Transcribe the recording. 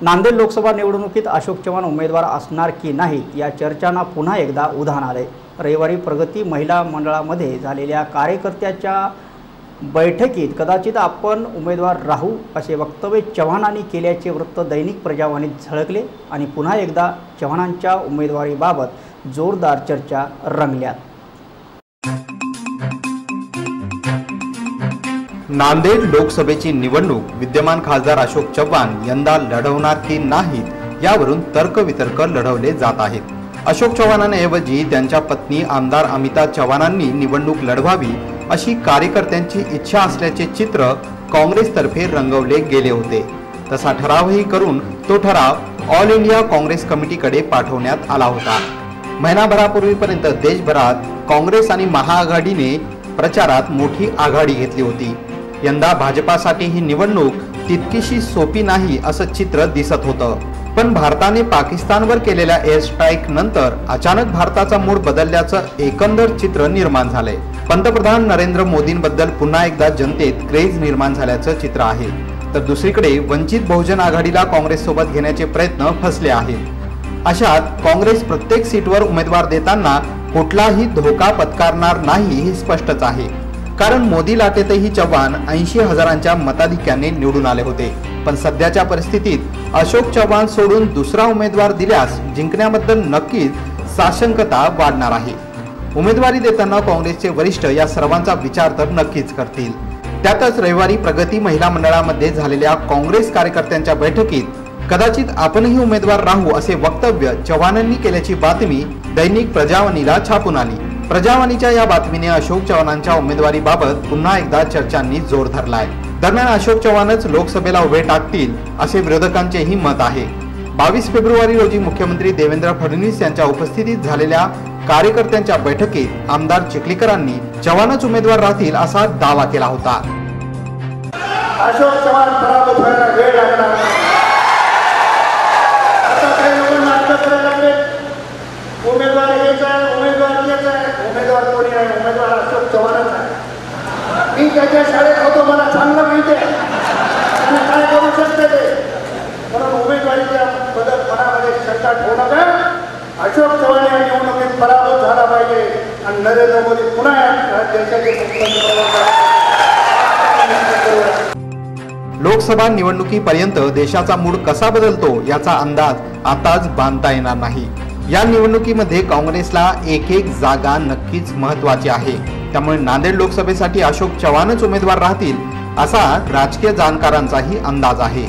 नांदेड लोकसभा निवडणुकीत अशोक चव्हाण उमेदवार असणार की नाहीत या चर्चांना पुन्हा एकदा उधाण आले रविवारी प्रगती महिला मंडळामध्ये झालेल्या कार्यकर्त्याच्या बैठकीत कदाचित आपण उमेदवार राहू असे वक्तव्य चव्हाणांनी केल्याचे वृत्त दैनिक प्रजावाणीत झळकले आणि पुन्हा एकदा चव्हाणांच्या उमेदवारीबाबत जोरदार चर्चा रंगल्यात. नांदेड लोकसभेची निवडणूक विद्यमान खासदार अशोक चव्हाण यंदा लढवणार की नाहीत यावरून तर्कवितर्क लढवले जात आहेत. अशोक चव्हाणांऐवजी त्यांच्या पत्नी आमदार अमिता चव्हाणांनी निवडणूक लढवावी अशी कार्यकर्त्यांची इच्छा असल्याचे चित्र काँग्रेसतर्फे रंगवले गेले होते. तसा ठरावही करून तो ठराव ऑल इंडिया काँग्रेस कमिटीकडे पाठवण्यात आला होता. महिनाभरापूर्वीपर्यंत देशभरात काँग्रेस आणि महाआघाडीने प्रचारात मोठी आघाडी घेतली होती. यंदा भाजपासाठी ही निवडणूक तितकीशी सोपी नाही असं चित्र दिसत होतं. पण भारताने पाकिस्तानवर केलेल्या एअर स्ट्राईक नंतर अचानक भारताचा मूड बदलल्याचं एकंदर चित्र निर्माण झालंय. पंतप्रधान नरेंद्र मोदींबद्दल पुन्हा एकदा जनतेत क्रेज निर्माण झाल्याचं चित्र आहे. तर दुसरीकडे वंचित बहुजन आघाडीला काँग्रेस सोबत घेण्याचे प्रयत्न फसले आहेत. अशात काँग्रेस प्रत्येक सीटवर उमेदवार देताना कुठलाही धोका पत्कारणार नाही हे स्पष्टच आहे. कारण मोदी लाटेतही चव्हाण ऐंशी हजारांच्या मताधिक्याने निवडून आले होते. पण सध्याच्या परिस्थितीत अशोक चव्हाण सोडून दुसरा उमेदवार दिल्यास जिंकण्याबद्दल नक्कीच साशंकता वाढणार आहे. उमेदवारी देताना काँग्रेसचे वरिष्ठ या सर्वांचा विचार तर नक्कीच करतील. त्यातच रविवारी प्रगती महिला मंडळामध्ये झालेल्या काँग्रेस कार्यकर्त्यांच्या बैठकीत कदाचित आपणही उमेदवार राहू असे वक्तव्य चव्हाणांनी केल्याची बातमी दैनिक प्रजावणीला छापून आली. प्रजावाणीच्या या बातमीने अशोक चव्हाणांच्या उमेदवारीबाबत पुन्हा एकदा चर्चांनी जोर धरलाय. दरम्यान अशोक चव्हाणच लोकसभेला उभे टाकतील असे विरोधकांचेही मत आहे. बावीस फेब्रुवारी रोजी मुख्यमंत्री देवेंद्र फडणवीस यांच्या उपस्थितीत झालेल्या कार्यकर्त्यांच्या बैठकीत आमदार चिखलीकरांनी चव्हाणच उमेदवार राहतील असा दावा केला होता. अशोक चव्हाण उमेदवार उमेदवार अशोक चव्हाणच आहे मी त्याच्या शाळेत होतो मला चांगलं मिळते आहे. आणि काय करू शकते ते? म्हणून उमेदवारीच्या बदल मनामध्ये शंका ठेवू नका. अशोक चव्हाण या निवडणुकीत पराभूत झाला पाहिजे. आणि नरेंद्र मोदी पुन्हा या देशाचे लोकसभा निवडणुकीपर्यंत देशाचा मूड कसा बदलतो याचा अंदाज आताच बांधता येणार नाही. या निवडणुकीमध्ये काँग्रेसला एक एक जागा नक्कीच महत्वाची आहे. त्यामुळे नांदेड लोकसभेसाठी अशोक चव्हाणच उमेदवार राहतील असा राजकीय जाणकारांचाही अंदाज आहे.